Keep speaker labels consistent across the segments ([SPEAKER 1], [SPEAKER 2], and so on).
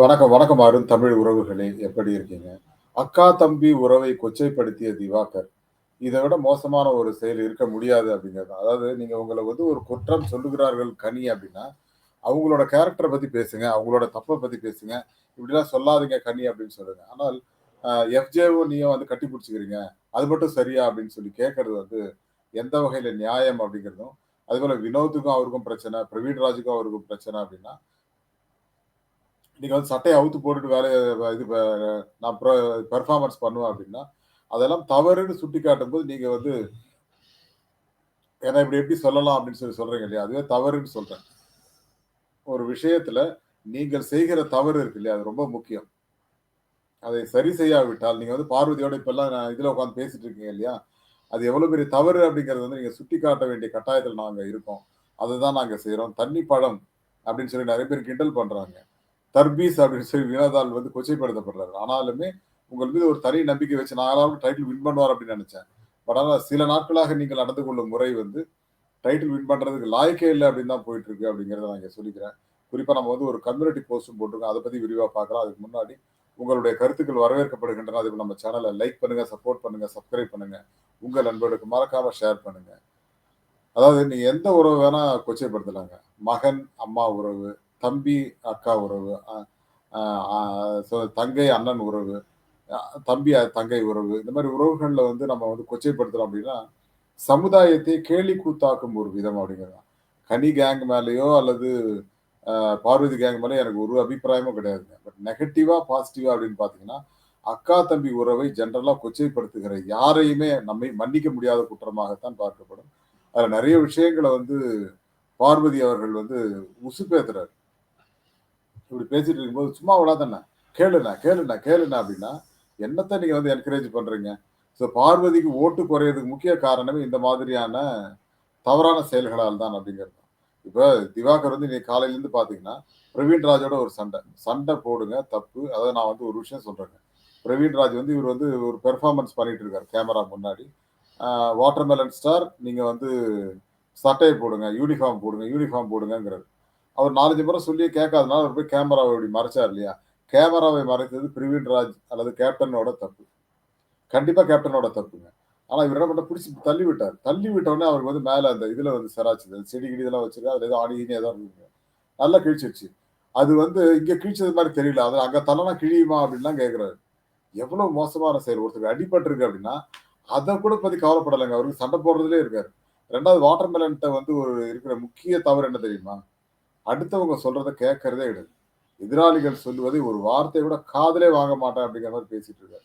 [SPEAKER 1] வணக்கம், வணக்கம் அருண் தமிழ் உறவுகளே! எப்படி இருக்கீங்க? அக்கா, தம்பி உறவை கொச்சைப்படுத்திய திவாகர். இதை விட மோசமான ஒரு செயல் இருக்க முடியாது அப்படிங்கிறது அதாவது நீங்க உங்களை வந்து ஒரு குற்றம் சொல்லுகிறார்கள் கனி அப்படின்னா, அவங்களோட கேரக்டரை பத்தி பேசுங்க. அவங்களோட தப்பை பத்தி பேசுங்க. இப்படிலாம் சொல்லாதீங்க கனி அப்படின்னு சொல்லுங்க. ஆனால் எஃப்ஜேஓ எஃப்ஜேவும் நீயும் வந்து கட்டி பிடிச்சிக்கிறீங்க அது மட்டும் சரியா அப்படின்னு சொல்லி கேட்கறது வந்து எந்த வகையில நியாயம் அப்படிங்கிறதும், அதேபோல வினோத்துக்கும் அவருக்கும் பிரச்சனை, பிரவீன் ராஜுக்கும் அவருக்கும் பிரச்சனை அப்படின்னா, நீங்க வந்து சட்டையை அவுத்து போட்டுட்டு வேலையை இது நான் பெர்ஃபார்மன்ஸ் பண்ணுவேன் அப்படின்னா, அதெல்லாம் தவறுன்னு சுட்டி காட்டும்போது நீங்க வந்து ஏன்னா இப்படி எப்படி சொல்லலாம் அப்படின்னு சொல்லி சொல்றீங்க இல்லையா? அதுவே தவறுன்னு சொல்றேன். ஒரு விஷயத்துல நீங்கள் செய்கிற தவறு இருக்கு இல்லையா? அது ரொம்ப முக்கியம். அதை சரி செய்யாவிட்டால், நீங்க வந்து பார்வதியோட இப்பெல்லாம் நான் இதுல உட்காந்து பேசிட்டு இருக்கீங்க இல்லையா? அது எவ்வளவு பெரிய தவறு அப்படிங்கிறது வந்து நீங்க சுட்டிக்காட்ட வேண்டிய கட்டாயத்தில் நாங்க இருக்கோம். அதுதான் நாங்க செய்கிறோம் தண்ணி பழம் அப்படின்னு சொல்லி நிறைய பேர் கிண்டல் பண்றாங்க. தர்பீஸ் அப்படின்னு சொல்லி வினாதால் வந்து கொச்சைப்படுத்தப்படுறாரு. ஆனாலுமே உங்கள் மீது ஒரு தனி நம்பிக்கை வச்சு நானாவது டைட்டில் வின் பண்ணுவார் அப்படின்னு நினைச்சேன் பட் ஆனால் சில நாட்களாக நீங்கள் நடந்து கொள்ளும் முறை வந்து டைட்டில் வின் பண்றதுக்கு லாய்க்கே இல்லை அப்படின்னு தான் போயிட்டு இருக்கு அப்படிங்கிறத நான் இங்கே சொல்லிக்கிறேன். குறிப்பா நம்ம வந்து ஒரு கம்யூனிட்டி போஸ்டும் போட்டிருக்கோம். அதை பத்தி விரிவாக பார்க்கலாம். அதுக்கு முன்னாடி உங்களுடைய கருத்துக்கள் வரவேற்கப்படுகின்றன. அதுக்கு நம்ம சேனலை லைக் பண்ணுங்க, சப்போர்ட் பண்ணுங்க, சப்ஸ்கிரைப் பண்ணுங்க. உங்கள் நண்பர்களுக்கு மறக்காம ஷேர் பண்ணுங்க. அதாவது நீ எந்த உறவு வேணா கொச்சைப்படுத்தலாங்க. மகன், அம்மா உறவு, தம்பி, அக்கா உறவு, தங்கை, அண்ணன் உறவு, தம்பி, தங்கை உறவு. இந்த மாதிரி உறவுகளில் வந்து நம்ம வந்து கொச்சைப்படுத்துகிறோம் அப்படின்னா, சமுதாயத்தை கேலி கூத்தாக்கும் ஒரு விதம் அப்படிங்கிறது தான். கனி கேங் மேலேயோ அல்லது பார்வதி கேங் மேலே எனக்கு ஒரு அபிப்பிராயமும் கிடையாதுங்க. பட் நெகட்டிவா, பாசிட்டிவா அப்படின்னு பார்த்தீங்கன்னா, அக்கா, தம்பி உறவை ஜென்ரலாக கொச்சைப்படுத்துகிற யாரையுமே நம்மை மன்னிக்க முடியாத குற்றமாகத்தான் பார்க்கப்படும். அதில் நிறைய விஷயங்கள வந்து பார்வதி அவர்கள் வந்து உசுப்பேத்துறாரு. இப்படி பேசிட்டு இருக்கும்போது, "சும்மா விடாதண்ணா, கேளுண்ணா, கேளுண்ணா, கேளுண்ணா" அப்படின்னா, என்னத்தை நீங்கள் வந்து என்கரேஜ் பண்ணுறீங்க ஸோ பார்வதிக்கு ஓட்டு குறையிறதுக்கு முக்கிய காரணமே இந்த மாதிரியான தவறான செயல்களால் தான் அப்படிங்கிறது இப்போ திவாகர் வந்து இன்னைக்கு காலையிலேருந்து பார்த்தீங்கன்னா, பிரவீன் ராஜோட ஒரு சண்டை. சண்டை போடுங்க தப்பு. அதாவது நான் வந்து ஒரு விஷயம் சொல்கிறேங்க பிரவீன் ராஜ் வந்து இவர் வந்து ஒரு பெர்ஃபார்மன்ஸ் பண்ணிட்டு இருக்காரு கேமரா முன்னாடி. வாட்டர்மெலன் ஸ்டார் நீங்கள் வந்து சட்டையை போடுங்க, யூனிஃபார்ம் போடுங்க, யூனிஃபார்ம் போடுங்கங்கிறாரு. அவர் 4, 5 முறை சொல்லி கேட்காதனால அவர் போய் கேமராவை இப்படி மறைச்சார் இல்லையா? கேமராவை மறைத்தது பிரவீன் ராஜ் அல்லது கேப்டனோட தப்பு. கண்டிப்பாக கேப்டனோட தப்புங்க. ஆனால் இவர் என்ன பண்ண பிடிச்சி தள்ளி விட்டார். தள்ளி விட்ட அவருக்கு வந்து மேலே அந்த இதில் வந்து சிராச்சுது. செடி கிடி இதெல்லாம் வச்சிருக்கு. அதில் ஏதோ ஆணி கீணி ஏதோ இருக்குங்க நல்லா கிழிச்சிருச்சு. அது வந்து இங்கே கிழிச்சது மாதிரி தெரியல. அது அங்கே தள்ளுனா கிழியுமா அப்படின்லாம் கேட்குறாரு எவ்வளோ மோசமான செயல். ஒருத்தருக்கு அடிபட்டிருக்கு அப்படின்னா, அதை கூட பற்றி கவலைப்படலைங்க அவருக்கு சண்டை போடுறதுலேயே இருக்காரு. 2வது வாட்டர்மெலன்ட்ட வந்து ஒரு இருக்கிற முக்கிய தவறு என்ன தெரியுமா? அடுத்தவங்க சொல்றத கேட்கறதே கிடையாது. எதிராளிகள் சொல்லுவதை ஒரு வார்த்தை கூட காதலே வாங்க மாட்டேன் அப்படிங்கிற மாதிரி பேசிட்டு இருக்காரு.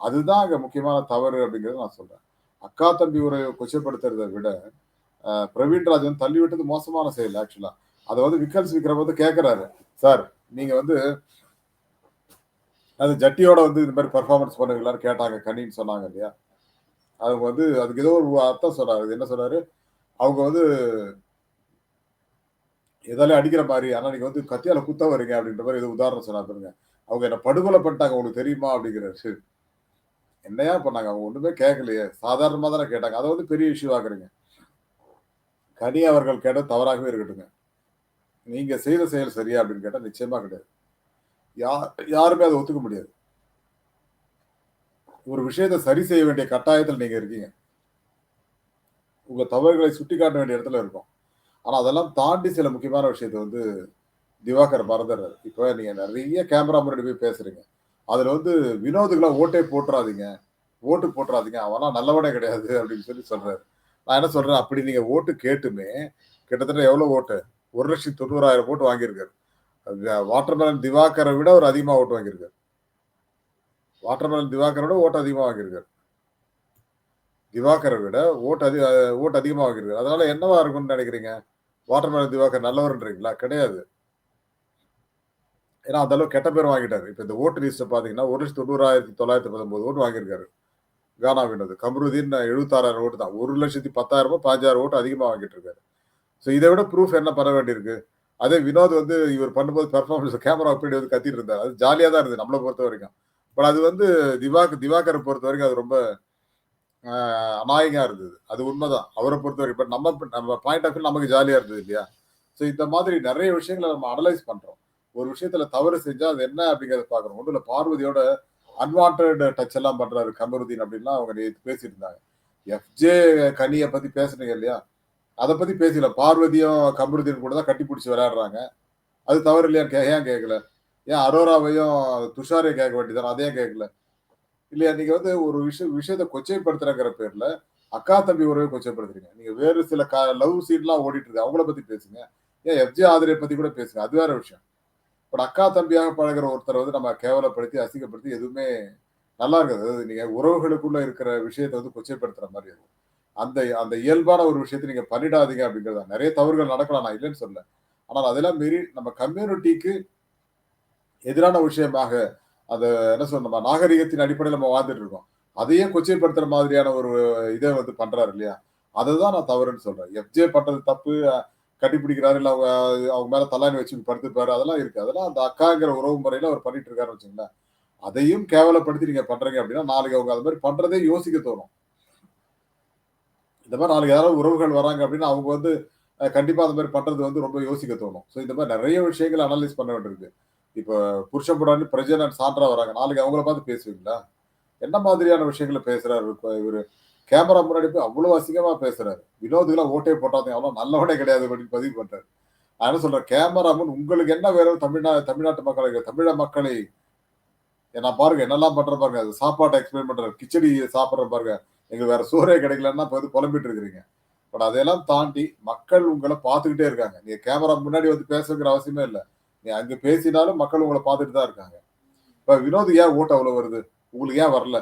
[SPEAKER 1] அதுதான் அங்க முக்கியமான தவறு அப்படிங்கிறத நான் சொல்றேன். அக்கா, தம்பி உறவை கொச்சைப்படுத்துறத விட, பிரவீன் ராஜன் வந்து தள்ளி விட்டது மோசமான செயல் ஆக்சுவலா. அதை வந்து விக்கல்ஸ் விக்ரம் வந்து கேட்கிறாரு. "சார் நீங்க வந்து" அது ஜட்டியோட வந்து இந்த மாதிரி பெர்ஃபார்மன்ஸ் பண்ணுவீங்களான்னு கேட்டாங்க கனின்னு சொன்னாங்க இல்லையா? அவங்க வந்து அதுக்கு ஏதோ ஒரு அர்த்தம் சொன்னாரு. என்ன சொன்னாரு? அவங்க வந்து எதாலே அடிக்கிற மாதிரி ஆனால் நீங்கள் வந்து கத்தியால் குத்த வரீங்க அப்படின்ற மாதிரி ஏதோ உதாரணம் சொன்னாரு பாருங்க. அவங்க என்ன படுகொலை பண்ணிட்டாங்க உங்களுக்கு தெரியுமா? அப்படிங்கிறாரு. என்னையா பண்ணாங்க? அவங்க ஒன்றுமே கேட்கலையே. சாதாரணமாக தானே கேட்டாங்க. அதை வந்து பெரிய இஷ்யூ ஆக்குறீங்க. கனி அவர்கள் கேட்டால் தவறாகவே இருக்கட்டுங்க. நீங்கள் செய்த செயல் சரியா அப்படின்னு கேட்டால் நிச்சயமாக கிடையாது. யார் யாருமே அதை ஒத்துக்க முடியாது. ஒரு விஷயத்தை சரி செய்ய வேண்டிய கட்டாயத்தில் நீங்கள் இருக்கீங்க. உங்கள் தவறுகளை சுட்டிக்காட்ட வேண்டிய இடத்துல இருக்கும் ஆனால் அதெல்லாம் தாண்டி சில முக்கியமான விஷயத்தை வந்து திவாகர் மறந்துடுறாரு. இப்போ நீங்கள் நிறைய கேமரா முன்னாடி போய் பேசுறீங்க. அதில் வந்து வினோதுக்குலாம் ஓட்டே போட்டுறாதீங்க. ஓட்டு போட்டுறாதீங்க. அவன்லாம் நல்லவனே கிடையாது அப்படின்னு சொல்லி சொல்கிறாரு நான் என்ன சொல்கிறேன் அப்படி நீங்கள் ஓட்டு கேட்டுமே, கிட்டத்தட்ட எவ்வளோ ஓட்டு? 1,90,000 ஓட்டு வாங்கியிருக்காரு. வாட்டர் வாட்டர்மெலன் திவாகர விட அவர் அதிகமாக ஓட்டு வாங்கியிருக்காரு. வாட்டர்மெலன் திவாகர விட ஓட்டு அதிகமாக வாங்கியிருக்காரு. திவாகரை விட ஓட்டு அதிக ஓட்டு அதிகமாக வாங்கியிருக்காரு. அதனால என்னவா இருக்கும்னு நினைக்கிறீங்க வாட்டர்மேன் திவாகர் நல்லவர்ன்றீங்களா? கிடையாது. ஏன்னா அந்த அளவுக்கு கெட்ட பேர் வாங்கிட்டாரு. இப்போ இந்த ஓட்டு லிஸ்ட்டை பார்த்தீங்கன்னா, 1,90,919 ஓட்டு வாங்கியிருக்காரு. கானா வினோத். கம்ருதீன் 76,000 ஓட்டு தான். 1,10,000 15,000 ஓட்டு அதிகமாக வாங்கிட்டு இருக்காரு. ஸோ இதை விட ப்ரூஃப் என்ன பண்ண வேண்டியிருக்கு? அதே வினோத் வந்து இவர் பண்ணும்போது பெர்ஃபார்மன்ஸ் கேமரா பின்னாடி வந்து கத்திட்டு இருந்தார் அது ஜாலியாக தான் இருந்தது பொறுத்த வரைக்கும் பட் அது வந்து திவாக் திவாகரை பொறுத்த வரைக்கும் அது ரொம்ப அநாயகமாக இருந்தது. அது உண்மதான். அவரை பொறுத்தவரைக்கும். பட் நம்ம நம்ம பாயிண்ட் ஆஃப் வியூ நமக்கு ஜாலியாக இருந்தது இல்லையா? ஸோ இந்த மாதிரி நிறைய விஷயங்கள நம்ம அனலைஸ் பண்ணுறோம் ஒரு விஷயத்துல தவறு செஞ்சா அது என்ன அப்படிங்கறத பார்க்குறோம் ஒன்றும் இல்லை பார்வதியோட அன்வான்ட் டச் எல்லாம் பண்றாரு கமருதீன் அப்படின்லாம் அவங்க நேற்று பேசிட்டு இருந்தாங்க எஃப்ஜே கனியை பத்தி பேசுனீங்க இல்லையா அதை பத்தி பேசல பார்வதியும் கமருதீன் கூட தான் கட்டி பிடிச்சி விளையாடுறாங்க அது தவறு இல்லையா கே ஏன் கேட்கல ஏன் அரோராவையும் துஷாரையும் கேட்க வேண்டியதானே அதையும் கேட்கல இல்லையா நீங்க வந்து ஒரு விஷயம் விஷயத்தை கொச்சைப்படுத்துறங்கிற பேர்ல அக்கா தம்பி உறவை கொச்சைப்படுத்துறீங்க. நீங்க வேறு சில க லவ் சீன்லாம் ஓடிட்டு இருக்கு. அவங்கள பத்தி பேசுங்க. ஏன் எஃப்ஜே ஆதரவை பத்தி கூட பேசுங்க. அது வேற விஷயம். பட் அக்கா தம்பியாக பழகுற ஒருத்தரை வந்து நம்ம கேவலப்படுத்தி அசிங்கப்படுத்தி எதுவுமே நல்லா இருக்காது. அதாவது நீங்க உறவுகளுக்குள்ள இருக்கிற விஷயத்தை வந்து கொச்சைப்படுத்துற மாதிரி இருக்கும். அந்த அந்த இயல்பான ஒரு விஷயத்தை நீங்க பண்ணிடாதீங்க அப்படிங்கிறதா நிறைய தவறுகள் நடக்கலாம். நான் இல்லைன்னு சொல்ல ஆனால் அதெல்லாம் மீறி நம்ம கம்யூனிட்டிக்கு எதிரான விஷயமாக அதை என்ன சொல்ல நம்ம நாகரிகத்தின் அடிப்படையில் நம்ம வாழ்ந்துட்டு இருக்கோம். அதையே கொச்சைப்படுத்துற மாதிரியான ஒரு இதை வந்து பண்றாரு இல்லையா? அதை தான் நான் தவறுன்னு சொல்றேன். எஃப்ஜே பண்றது தப்பு கட்டிப்பிடிக்கிறாரு இல்லை அவங்க அவங்க மேல தலாணி வச்சு படுத்துப்பாரு அதெல்லாம் இருக்கு. அதெல்லாம் அந்த அக்காங்கிற உறவு முறையில அவர் பண்ணிட்டு இருக்காருன்னு வச்சுங்களேன் அதையும் கேவலப்படுத்தி நீங்க பண்றீங்க அப்படின்னா நாளைக்கு அவங்க அது மாதிரி பண்றதே யோசிக்க தோணும். இந்த மாதிரி நாளைக்கு யாராவது உறவுகள் வராங்க அப்படின்னா அவங்க வந்து கண்டிப்பா அந்த மாதிரி பண்றது வந்து ரொம்ப யோசிக்க தோணும். ஸோ இந்த மாதிரி நிறைய விஷயங்கள் அனலைஸ் பண்ண வேண்டியிருக்கு. இப்போ புருஷன் புடான்னு பிரஜனன் சான்றா வராங்க. நாளைக்கு அவங்கள பார்த்து பேசுவீங்களா? என்ன மாதிரியான விஷயங்களை பேசுறாரு இவரு? கேமரா முன்னாடி போய் அவ்வளவு அசிங்கமா பேசுறாரு. வினோதுக்கெல்லாம் ஓட்டே போட்டாதே அவ்வளவு நல்லவனே கிடையாது அப்படின்னு பதிவு பண்றாரு. நான் என்ன கேமரா முன் உங்களுக்கு என்ன வேணும்? தமிழ்நா தமிழ்நாட்டு மக்களை தமிழ மக்களை. நான் பாருங்க என்னெல்லாம் பண்ற பாருங்க. அது சாப்பாட்டை எக்ஸ்பிளைன் பண்றாரு. கிச்சடி சாப்பிட்ற பாருங்க. எங்களுக்கு வேற சோறே கிடைக்கலன்னா இப்போ வந்து புலம்பிட்டு இருக்கிறீங்க. பட் அதையெல்லாம் தாண்டி மக்கள் உங்களை பார்த்துக்கிட்டே இருக்காங்க. நீங்க கேமரா முன்னாடி வந்து பேசுங்கிற அவசியமே இல்லை. நீ அங்க பேசினாலும் மக்கள் உங்களை பார்த்துட்டு தான் இருக்காங்க. இப்ப வினோத் ஏன் ஓட்டு அவ்வளவு வருது? உங்களுக்கு ஏன் வரல?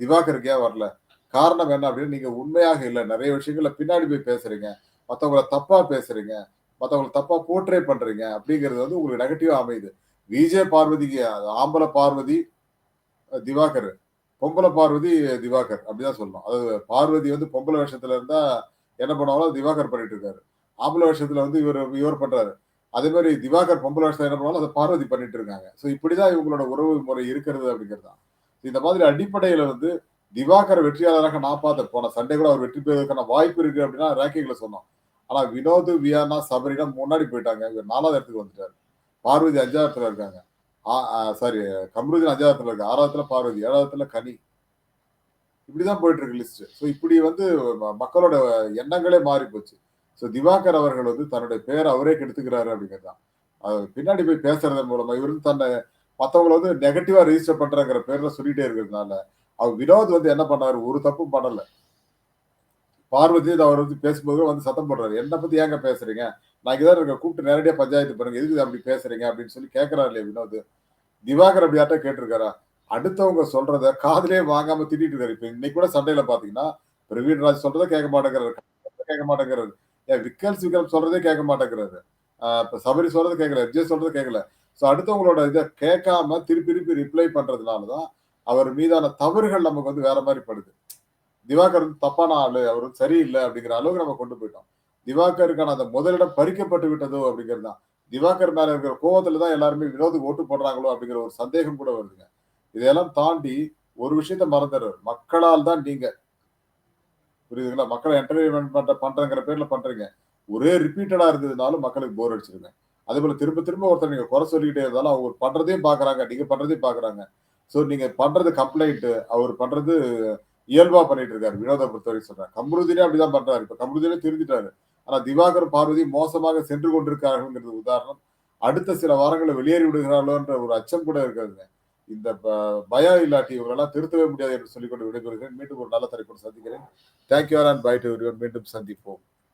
[SPEAKER 1] திவாகருக்கு ஏன் வரல? காரணம் என்ன அப்படின்னு நீங்க உண்மையாக இல்லை. நிறைய விஷயங்கள பின்னாடி போய் பேசுறீங்க. மற்றவங்கள தப்பா பேசுறீங்க. மற்றவங்களை தப்பா போர்ட்ரே பண்றீங்க அப்படிங்கிறது வந்து உங்களுக்கு நெகட்டிவா அமையுது. விஜய பார்வதிக்கு ஆம்பளை பார்வதி திவாகர். பொம்பளை பார்வதி திவாகர். அப்படிதான் சொல்லணும். அதாவது பார்வதி வந்து பொம்பளை வருஷத்துல இருந்தா என்ன பண்ணுவாங்களோ திவாகர் பண்ணிட்டு இருக்காரு. ஆம்பளை வருஷத்துல வந்து இவர் இவர் பண்றாரு. அதே மாதிரி திவாகர் பொம்பலாட்சி என்ன பண்ணாலும் அதை பார்வதி பண்ணிட்டு இருக்காங்க. ஸோ இப்படிதான் இவங்களோட உறவு முறை இருக்கிறது அப்படிங்கிறது தான். இந்த மாதிரி அடிப்படையில வந்து திவாகர் வெற்றியாளராக நான் பார்த்தேன் போன சண்டே கூட அவர் வெற்றி பெறுவதற்கான வாய்ப்பு இருக்கு அப்படின்னா ரேங்கிங்ல சொன்னோம். ஆனா வினோத் வியானா சபரினா முன்னாடி போயிட்டாங்க. இவர் நாலாவது இடத்துக்கு வந்துட்டாரு. பார்வதி அஞ்சாவதுல இருக்காங்க. சாரி கம்ருதீன் அஞ்சாவதுல இருக்கு ஆறாவதுல பார்வதி ஏழாவதுல கனி. இப்படிதான் போயிட்டு இருக்கு லிஸ்ட் ஸோ இப்படி வந்து மக்களோட எண்ணங்களே மாறி போச்சு ஸோ திவாகர் அவர்கள் வந்து தன்னுடைய பேரை அவரே கெடுத்துக்கிறாரு அப்படிங்கிறதான் அது பின்னாடி போய் பேசுறதன் மூலமா இவர் வந்து தன்னை மற்றவங்களை வந்து நெகட்டிவா ரிஜிஸ்டர் பண்றங்கிற பேர்ல சொல்லிட்டே இருக்கிறதுனால அவர் வினோத் வந்து என்ன பண்ணாரு? ஒரு தப்பும் பண்ணல. பார்வதி அவர் வந்து பேசும்போது வந்து சத்தம் போடுறாரு. என்ன பத்தி ஏங்க பேசுறீங்க? நான் இங்கதான் இருக்க கூப்பிட்டு நேரடியா பஞ்சாயத்து பண்ணுங்க. எதுக்கு அப்படி பேசுறீங்க? அப்படின்னு சொல்லி கேட்கறாரு இல்லையா வினோத்? திவாகர் அப்படி யார்ட்ட கேட்டிருக்காரா? அடுத்தவங்க சொல்றத காதலே வாங்காம திட்டிட்டு இருக்காரு. இப்ப இன்னைக்கு கூட சண்டையில பாத்தீங்கன்னா பிரவீன் ராஜ் சொல்றதை கேட்க மாட்டேங்கிறாரு. கேட்க மாட்டேங்கிறாரு. ஏன் விக்கல்ஸ் விக்கல் சொல்றதே கேட்க மாட்டேங்கிறாரு. இப்போ சபரி சொல்றது கேட்கல விஜய் சொல்றது கேட்கல. ஸோ அடுத்தவங்களோட இதை கேட்காம திருப்பி திருப்பி ரிப்ளை பண்றதுனாலதான் அவர் மீதான தவறுகள் நமக்கு வந்து வேற மாதிரி படுது. திவாகர் வந்து தப்பான ஆளு அவர் சரியில்லை அப்படிங்கிற அளவுக்கு நம்ம கொண்டு போயிட்டோம். திவாகருக்கான அந்த முதலிடம் பறிக்கப்பட்டு விட்டதோ அப்படிங்கிறது தான். திவாகர் மேல இருக்கிற கோவத்துல தான் எல்லாருமே வினோதுக்கு ஓட்டு போடுறாங்களோ அப்படிங்கிற ஒரு சந்தேகம் கூட வருதுங்க. இதையெல்லாம் தாண்டி ஒரு விஷயத்த மறந்துடுறாரு. மக்களால் தான் நீங்க புரியுதுங்களா? மக்களை என்டர்டைன்மெண்ட் பண்ற பண்றங்கிற பேர்ல பண்றீங்க. ஒரே ரிப்பீட்டடா இருந்ததுனாலும் மக்களுக்கு போர் அடிச்சிருங்க. அதே போல திரும்ப திரும்ப ஒருத்தர் நீங்க குறை சொல்லிக்கிட்டே இருந்தாலும் அவங்க பண்றதையும் பாக்குறாங்க நீங்க பண்றதையும் பாக்குறாங்க. ஸோ நீங்க பண்றது கம்ப்ளைண்ட் அவர் பண்றது இயல்பா பண்ணிட்டு இருக்காரு. வினோத பொறுத்தவரைக்கும் சொல்றாரு. கம்ருதினே அப்படிதான் பண்றாரு. இப்ப கம்ருதினே திருந்திட்டாரு. ஆனா திவாகர் பார்வதி மோசமாக சென்று கொண்டிருக்காருங்கிறது உதாரணம். அடுத்த சில வாரங்களில் வெளியேறி விடுகிறார்களோன்ற ஒரு அச்சம் கூட இருக்காதுங்க இந்த பயம் இல்லாட்டி இவங்களெல்லாம் திருத்தவே முடியாது என்று சொல்லிக்கொண்டு விடைபெறுகிறேன். மீண்டும் ஒரு நல்ல தலைப்போடு சந்திக்கிறேன். தேங்க்யூ அண்ட் பை டு மீண்டும் சந்திப்போம்.